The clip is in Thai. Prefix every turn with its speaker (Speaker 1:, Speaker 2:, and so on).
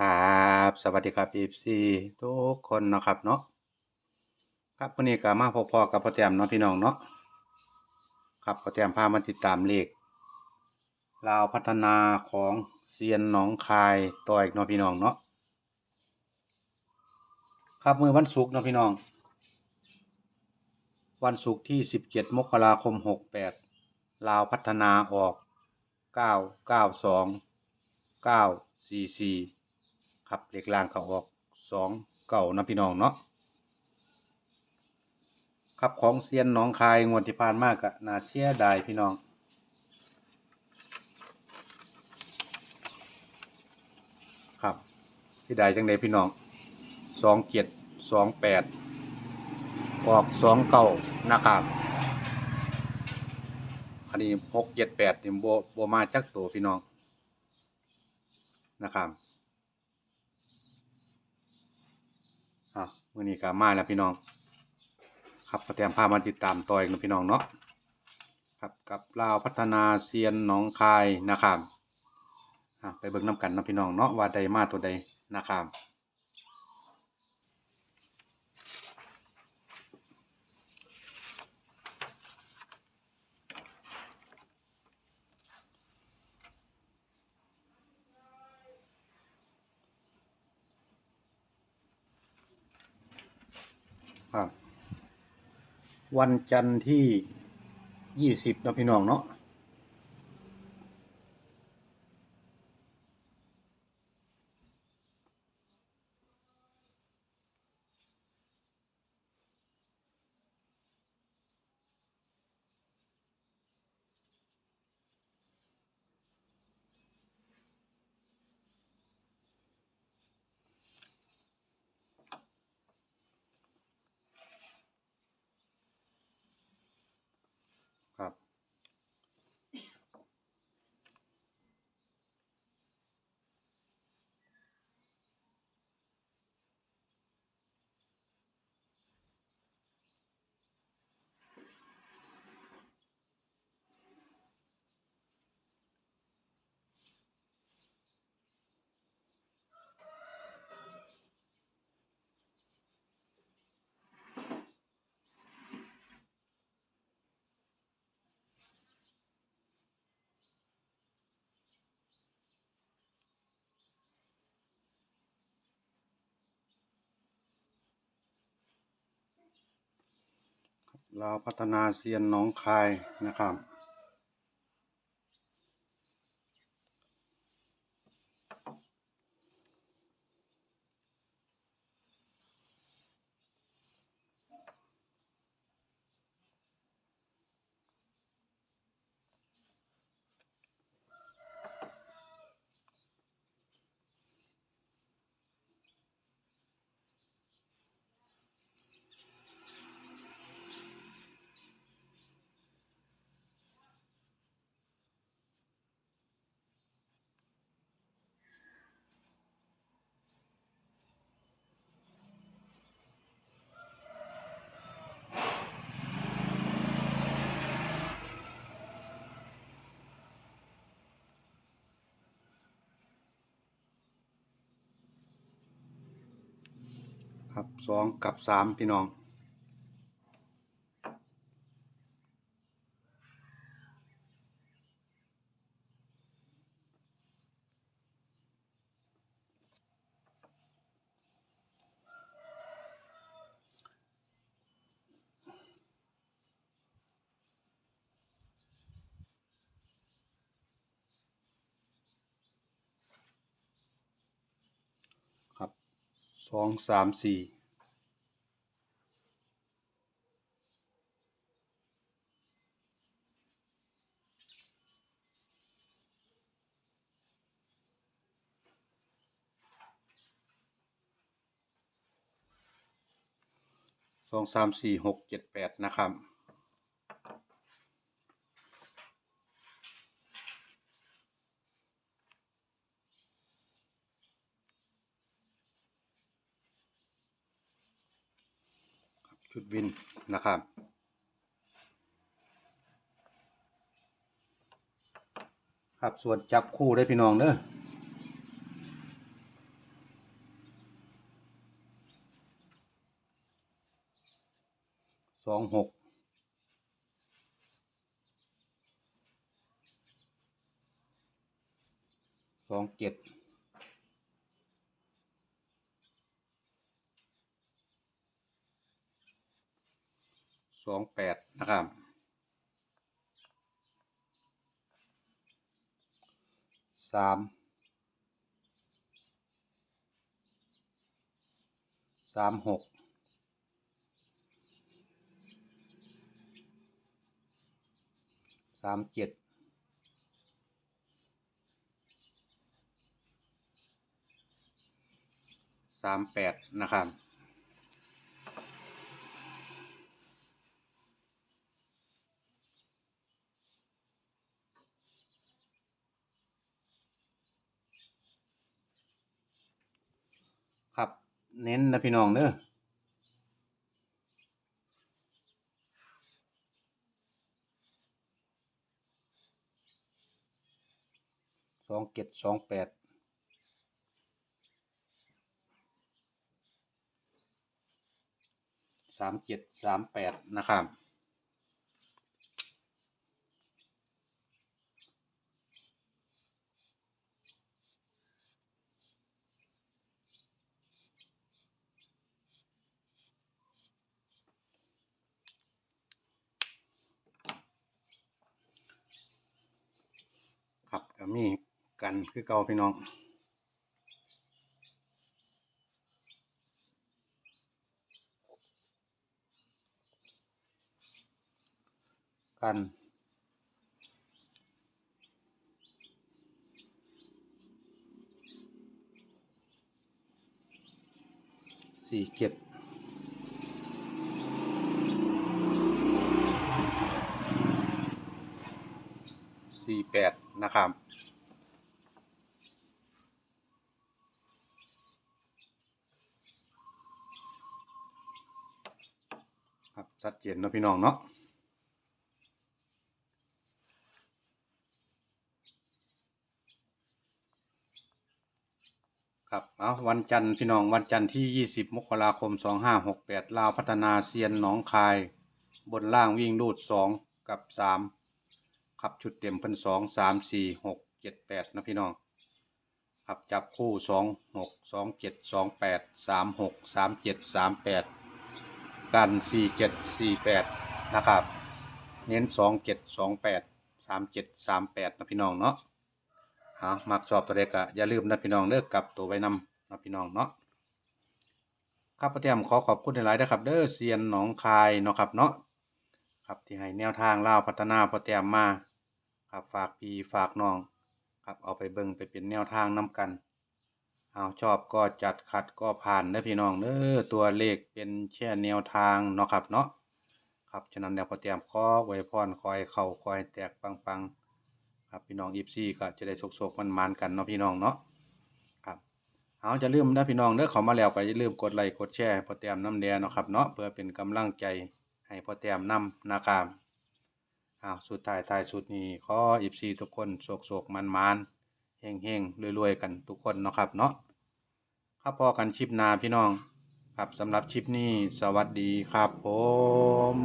Speaker 1: ครับสวัสดีครับ FC ทุกคนนะครับเนาะครับวันนี้ก็มาพบพอกับพ่อแต้มเนาะพี่น้องเนาะครับพ่อแต้มพามาติดตามเลขลาวพัฒนาของเซียนหนองคายต่ออีกเนาะพี่น้องเนาะครับมือวันศุกร์เนาะพี่น้อง วันศุกร์ที่17มกราคม68ลาวพัฒนาออก992 944 ครับเลขล่างเขาออกสองเก่านะพี่น้องเนาะครับของเซียนน้องคายงวดที่ผ่านมากอะนาเสียดายพี่น้อง ครับเสียดายจังเลพี่น้องสองเจ็ดสองแปดออกสองเก่านะครับอันนี้หกเจ็ดแปดนี่โบโบมาจักตัวพี่น้องนะครับ เมื่อนี้ก็มาแล้วพี่น้อง ครับพอแตรียมพามาติดตามต่ออีกนะพี่น้องเนาะครับกับลาวพัฒนาเซียนหนองคายนะครับอะไปเบิ่งน้ำกันนะพี่น้องเนาะว่าใดมาตัวใดนะครับ ครับ วันจันทร์ที่ยี่สิบนะพี่น้องเนาะ เราพัฒนาเซียนหนองคายนะครับ ครับสองกับสามพี่น้อง ครับ สองสามสี่สองสามสี่หกเจ็ดแปดนะครับ ชุดวินนะครับ ครับส่วนจับคู่ได้พี่น้องเด้อสองหกสองเจ็ด สองแปดนะครับสามสามหกสามเจ็ดสามแปดนะครับ ครับ เน้นนะพี่น้องเด้อสองเจ็ดสองแปดสามเจ็ดสามแปดนะครับ ก็มีกันคือเก่าพี่น้องกันสี่เจ็ดสี่แปดนะครับ ครับ ชัดเจนนะพี่น้องเนาะครับเอาวันจันทร์พี่น้องวันจันทร์ที่ 20 มกราคม 2568 ลาวพัฒนาเซียนหนองคาย บนล่างวิ่งรูด 2 กับ3ครับชุดเต็มเพิ่น2 3 4 6 7 8 นะพี่น้องครับจับคู่ 2 6 2 7 2 8 3 6 3 7 3 8 กัน4 7 4 8นะครับ เน้น2 7 2 8 3 7 3 8นะพี่น้องเนาะเอามักชอบตัวเด็กอะอย่าลืมนะพี่น้องเด้อกลับตัวไว้นำนะพี่น้องเนาะครับพ่อเตรียมขอขอบคุณหลายๆนะครับ เด้อเซียนหนองคายเนาะครับเนาะครับที่ให้แนวทางเล่าพัฒนาพ่อเตรียมมาครับฝากพี่ฝากน้อง ครับเอาไปเบิ่งไปเป็นแนวทางนํกัน เอาชอบก็จัดขัดก็ผ่านเด้อพี่น้องเด้อตัวเลขเป็นแค่แนวทางเนาะครับเนาะครับฉะนั้นเดี๋ยวพอเตรียมขอไว้พรคอยเข้าคอยแตกปังๆครับพี่น้องอีฟซี่ก็จะได้โศกๆมันๆกันเนาะพี่น้องเนาะครับเอาจะลืมนะพี่น้องเด้อเขามาแล้วก็อย่าลืมกดไลค์กดแชร์พอเตรียมน้ำแดงเนาะครับเนาะเพื่อเป็นกำลังใจให้พอเตรียมนำนะครับอ้าวสุดท้ายท้ายสุดนี้ขออีฟซี่ทุกคนโศกๆมันๆ เฮงๆรวย ๆ กันทุกคนเนาะครับเนาะครับพอกันชิปนาพี่น้อง ครับสำหรับชิปนี้สวัสดีครับผม